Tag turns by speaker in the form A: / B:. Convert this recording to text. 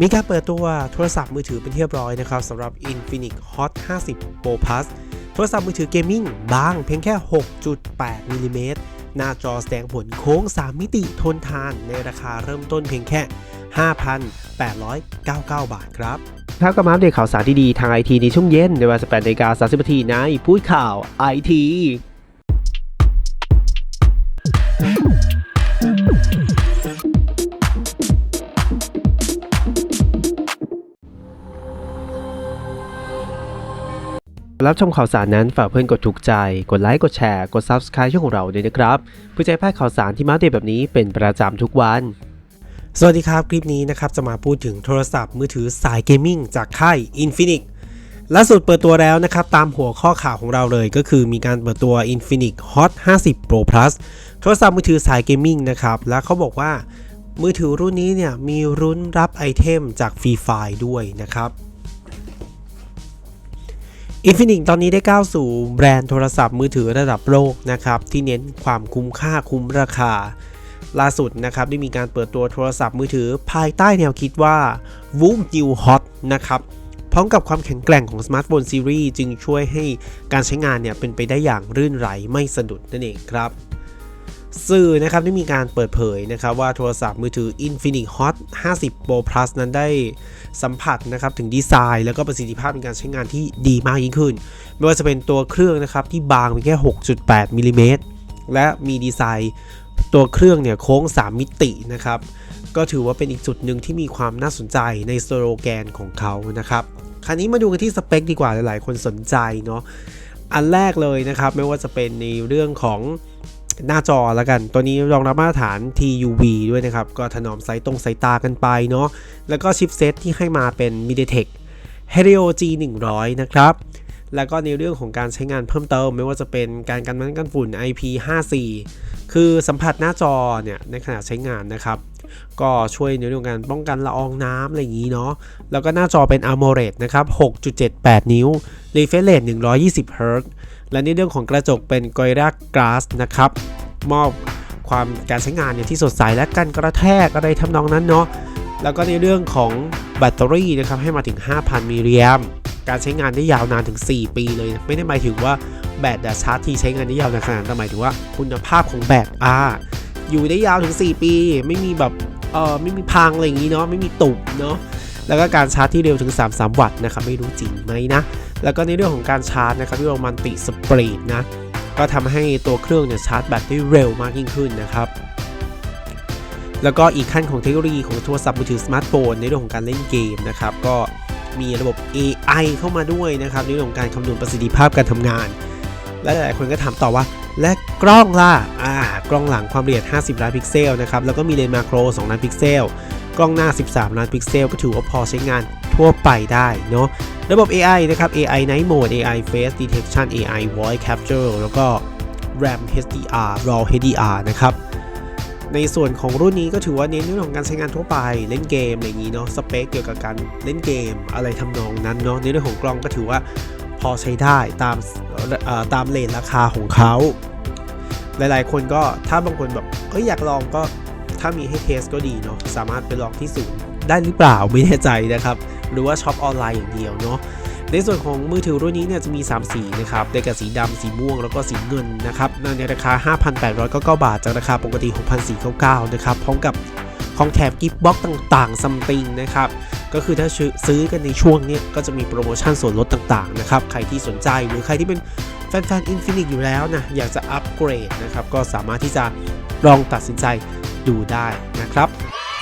A: มีการเปิดตัวโทรศัพท์มือถือเป็นที่เรียบร้อยนะครับสำหรับ Infinix Hot 50 Pro Plus โทรศัพท์มือถือเกมมิ่งบางเพียงแค่ 6.8มิลลิเมตรหน้าจอแสดงผลโค้ง 3 มิติทนทานในราคาเริ่มต้นเพียงแค่ 5,899 บาทครับ
B: ครับก็มาอัปเดตข่าวสารที่ดีทางไอทีในช่วงเย็นในเวลา18นาฬิกา30นาทีในพูดข่าวไอที รับชมข่าวสารนั้นฝากเพื่อนกดถูกใจ กดไลค์ กดแชร์ กด Subscribe ช่องของเราด้วยนะครับเพื่อจะให้พลาดข่าวสารที่มาเดตแบบนี้เป็นประจำทุกวัน
A: สวัสดีครับ คลิปนี้นะครับจะมาพูดถึงโทรศัพท์มือถือสายเกมมิ่งจากค่าย Infinix ล่าสุดเปิดตัวแล้วนะครับตามหัวข้อข่าวของเราเลยก็คือมีการเปิดตัว Infinix Hot 50 Pro Plus โทรศัพท์มือถือสายเกมมิ่งนะครับและเขาบอกว่ามือถือรุ่นนี้เนี่ยมีรุ้นรับไอเทมจากฟรีไฟด้วยนะครับ Infinix ตอนนี้ได้ก้าวสู่แบรนด์โทรศัพท์มือถือระดับโลกนะครับ ที่เน้นความคุ้มค่าคุ้มราคา ล่าสุดนะครับ ได้มีการเปิดตัวโทรศัพท์มือถือภายใต้แนวคิดว่า w o o m New Hot นะครับ พร้อมกับความแข็งแกร่งของสมาร์ทโฟนซีรีส์จึงช่วยให้การใช้งานเนี่ยเป็นไปได้อย่างรื่นไหลไม่สะดุดนั่นเองครับ สื่อนะครับได้มีการเปิดเผยนะครับว่าโทรศัพท์มือถือ Infinix Hot 50 Pro Plus นั้นได้สัมผัสนะครับถึงดีไซน์ แล้วก็ประสิทธิภาพในการใช้งานที่ดีมากยิ่งขึ้น ไม่ว่าจะเป็นตัวเครื่องนะครับที่บางเพียงแค่ 6.8มิลลิเมตรและมีดีไซน์ตัวเครื่องเนี่ยโค้ง 3 มิตินะครับ ก็ถือว่าเป็นอีกจุดหนึ่งที่มีความน่าสนใจในสโลแกนของเขานะครับคราวนี้มาดูกันที่สเปคดีกว่าหลายๆ คนสนใจเนาะอันแรกเลยนะครับ ไม่ว่าจะเป็นในเรื่องของ หน้าจอแล้วกัน ตัวนี้รองรับมาตรฐาน TUV ด้วยนะครับ ก็ถนอมสายตรงสายตากันไปเนาะแล้วก็ชิปเซตที่ให้มาเป็น MediaTek Helio G100 นะครับ แล้วก็ในเรื่องของการใช้งานเพิ่มเติม ไม่ว่าจะเป็นการกันมันกันฝุ่น IP54 คือสัมผัสหน้าจอเนี่ยในขณะใช้งานนะครับ ก็ช่วยในเรื่องการป้องกันละอองน้ำอะไรอย่างนี้เนาะแล้วก็หน้าจอเป็น AMOLED นะครับ 6.78 นิ้ว refresh rate 120 Hz และในเรื่องของกระจกเป็น Gorilla Glass นะครับ มอบความการใช้งานเนี่ยที่สดใสและกันกระแทกอะไรทำนองนั้นเนาะแล้วก็ในเรื่องของแบตเตอรี่นะครับให้มาถึง 5,000 มิลลิแอมป์ การใช้งานได้ยาวนานถึง 4 ปีเลยนะไม่ได้หมายถึงว่าแบตชาร์จที่ใช้งานได้ยาวนานขนาดนั้นแต่หมายถึงว่าคุณภาพของแบตอ่าอยู่ได้ยาวถึง 4 ปี ไม่มีแบบเออไม่มีพังอะไรอย่างนี้เนาะไม่มีตุบเนาะแล้วก็การชาร์จที่เร็วถึง 33 วัตต์นะครับไม่รู้จริงไหมนะ แล้วก็ในเรื่องของการชาร์จนะครับที่เรามันติสปรีดนะก็ทำให้ตัวเครื่องเนี่ยชาร์จแบตได้เร็วมากยิ่งขึ้นนะครับแล้วก็อีกขั้นของเทคโนโลยีของโทรศัพท์มือถือสมาร์ทโฟนในเรื่องของการเล่นเกมนะครับก็ มีระบบ AI เข้ามาด้วยนะครับในเรื่องของการคำนวณประสิทธิภาพการทำงาน และหลายคนก็ถามต่อว่า และกล้องล่ะอ่ากล้องหลังความละเอียด 50 ล้านพิกเซลนะครับแล้วก็มีเลนส์มาโคร 2 ล้านพิกเซล กล้องหน้า 13 ล้านพิกเซล ก็ถือว่าพอใช้งานทั่วไปได้เนาะระบบ AI นะครับ AI Night Mode AI Face Detection AI Voice Capture แล้วก็ RAM HDR RAW HDR นะครับ ในส่วนของรุ่นนี้ก็ถือว่าเน้นเรื่องของการใช้งานทั่วไป เล่นเกมอะไรอย่างนี้เนาะสเปคเกี่ยวกับการเล่นเกมอะไรทำนองนั้นเนาะในเรื่องของกล้องก็ถือว่าพอใช้ได้ตามเอ่อตามเลนราคาของเขาหลายๆ คนก็ถ้าบางคนแบบเอ้ยอยากลองก็ถ้ามีให้เทสก็ดีเนาะสามารถไปลองที่ศูนย์ได้หรือเปล่าไม่แน่ใจนะครับ หรือว่าช็อปออนไลน์อย่างเดียวเนาะ ในส่วนของมือถือรุ่นนี้เนี่ยจะมี 3 สีนะครับได้แก่สีดำสีม่วงแล้วก็สีเงินนะครับในราคา 5,899 บาทจากราคาปกติ 6,499 นะครับพร้อมกับของแถมกิฟต์บ็อกต่างๆซัมติงนะครับก็คือถ้าซื้อกันในช่วงนี้ก็จะมีโปรโมชั่นส่วนลดต่างๆนะครับใครที่สนใจหรือใครที่เป็นแฟนๆ Infinix อยู่แล้วนะอยากจะอัปเกรดนะครับก็สามารถที่จะลองตัดสินใจดูได้นะครับ